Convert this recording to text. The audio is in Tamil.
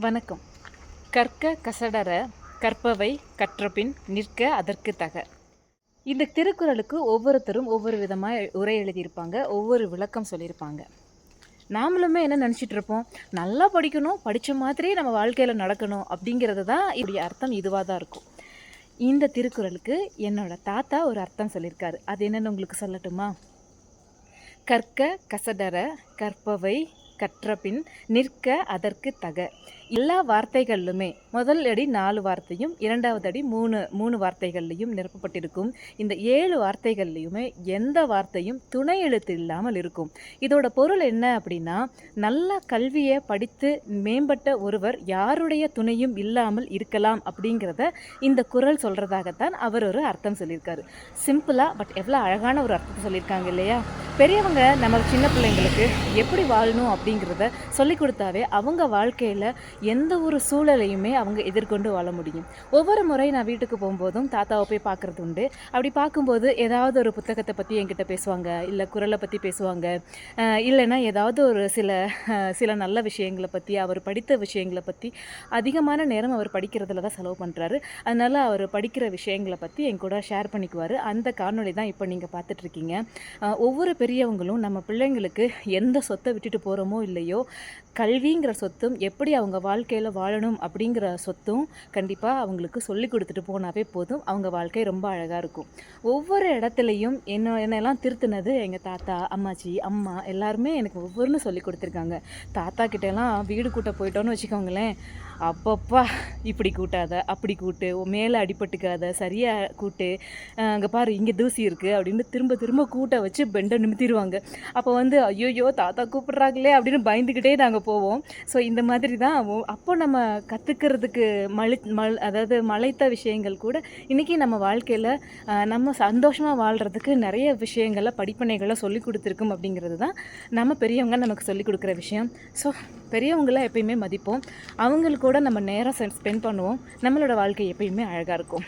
வணக்கம். கற்க கசடர கற்பவை கற்றபின் நிற்க அதற்கு தக. இந்த திருக்குறளுக்கு ஒவ்வொருத்தரும் ஒவ்வொரு விதமாக உரை எழுதியிருப்பாங்க ஒவ்வொரு விளக்கம் சொல்லியிருப்பாங்க. நாமளுமே என்ன நினச்சிட்டு இருப்போம்? நல்லா படிக்கணும் படித்த மாதிரியே நம்ம வாழ்க்கையில் நடக்கணும் அப்படிங்கிறது தான் இப்படி அர்த்தம் இதுவாக தான் இருக்கும். இந்த திருக்குறளுக்கு என்னோட தாத்தா ஒரு அர்த்தம் சொல்லியிருக்காரு. அது என்னென்னு உங்களுக்கு சொல்லட்டுமா? கற்க கசடர கற்பவை கற்றபின் நிற்க அதற்கு தக. எல்லா வார்த்தைகளிலுமே முதல் அடி நாலு வார்த்தையும் இரண்டாவது அடி மூணு மூணு வார்த்தைகள்லையும் நிரப்பப்பட்டிருக்கும். இந்த ஏழு வார்த்தைகள்லையுமே எந்த வார்த்தையும் துணை எழுத்து இல்லாமல் இருக்கும். இதோட பொருள் என்ன அப்படின்னா நல்ல கல்வியை படித்து மேம்பட்ட ஒருவர் யாருடைய துணையும் இல்லாமல் இருக்கலாம் அப்படிங்கிறத இந்த குரல் சொல்கிறதாகத்தான் அவர் ஒரு அர்த்தம் சொல்லியிருக்காரு. சிம்பிளாக பட் எவ்வளோ அழகான ஒரு அர்த்தத்தை சொல்லியிருக்காங்க இல்லையா? பெரியவங்க நம்ம சின்ன பிள்ளைங்களுக்கு எப்படி வாழணும் அப்படிங்கிறத சொல்லி கொடுத்தாவே அவங்க வாழ்க்கையில் எந்த ஒரு சூழலையுமே அவங்க எதிர்கொண்டு வாழ முடியும். ஒவ்வொரு முறை நான் வீட்டுக்கு போகும்போதும் தாத்தாவை போய் பார்க்குறது உண்டு. அப்படி பார்க்கும்போது ஏதாவது ஒரு புத்தகத்தை பற்றி என்கிட்ட பேசுவாங்க இல்லை குரலை பற்றி பேசுவாங்க. இல்லைன்னா ஏதாவது ஒரு சில சில நல்ல விஷயங்களை பற்றி அவர் படித்த விஷயங்களை பற்றி அதிகமான நேரம் அவர் படிக்கிறதுல தான் செலவு பண்ணுறாரு அதனால் அவர் படிக்கிற விஷயங்களை பற்றி என் கூட ஷேர் பண்ணிக்குவார். அந்த காணொளி தான் இப்போ நீங்கள் பார்த்துட்ருக்கீங்க ஒவ்வொரு பெரியவங்களும் நம்ம பிள்ளைங்களுக்கு எந்த சொத்தை விட்டுட்டு போகிறோமோ இல்லையோ கல்விங்கிற சொத்தும் எப்படி அவங்க வாழ்க்கையில் வாழணும் அப்படிங்கிற சொத்தும் கண்டிப்பாக அவங்களுக்கு சொல்லி கொடுத்துட்டு போனாவே போதும். அவங்க வாழ்க்கை ரொம்ப அழகாக இருக்கும். ஒவ்வொரு இடத்துலையும் என்ன என்னெல்லாம் திருத்தினது எங்கள் தாத்தா அம்மாச்சி அம்மா எல்லாருமே எனக்கு ஒவ்வொன்றும் சொல்லி கொடுத்துருக்காங்க. தாத்தா கிட்டலாம் வீடு கூட்ட போயிட்டோன்னு வச்சுக்கோங்களேன். அப்பப்பா இப்படி கூட்டாத அப்படி கூட்டு மேலே அடிபட்டுக்காத சரியாக கூட்டு அங்கே பாரு இங்கே தூசி இருக்குது அப்படின்னு திரும்ப திரும்ப கூட்ட வச்சு பெண்டை நிமித்திடுவாங்க அப்போ வந்து ஐயோயோ தாத்தா கூப்பிட்றாங்களே அப்படின்னு பயந்துக்கிட்டே நாங்கள் போவோம். ஸோ இந்த மாதிரி தான் அப்போ நம்ம கற்றுக்கிறதுக்கு மலி மல் அதாவது மலைத்த விஷயங்கள் கூட இன்றைக்கி நம்ம வாழ்க்கையில் நம்ம சந்தோஷமாக வாழ்கிறதுக்கு நிறைய விஷயங்களை படிப்பனைகளை சொல்லி கொடுத்துருக்கும் அப்படிங்கிறது தான் நம்ம பெரியவங்க நமக்கு சொல்லிக் கொடுக்குற விஷயம். ஸோ பெரியவங்கள எப்பயுமே மதிப்போம். அவங்களுக்கு கூட நம்ம நேரம் ஸ்பெண்ட் பண்ணுவோம். நம்மளோட வாழ்க்கை எப்பயுமே அழகாக இருக்கும்.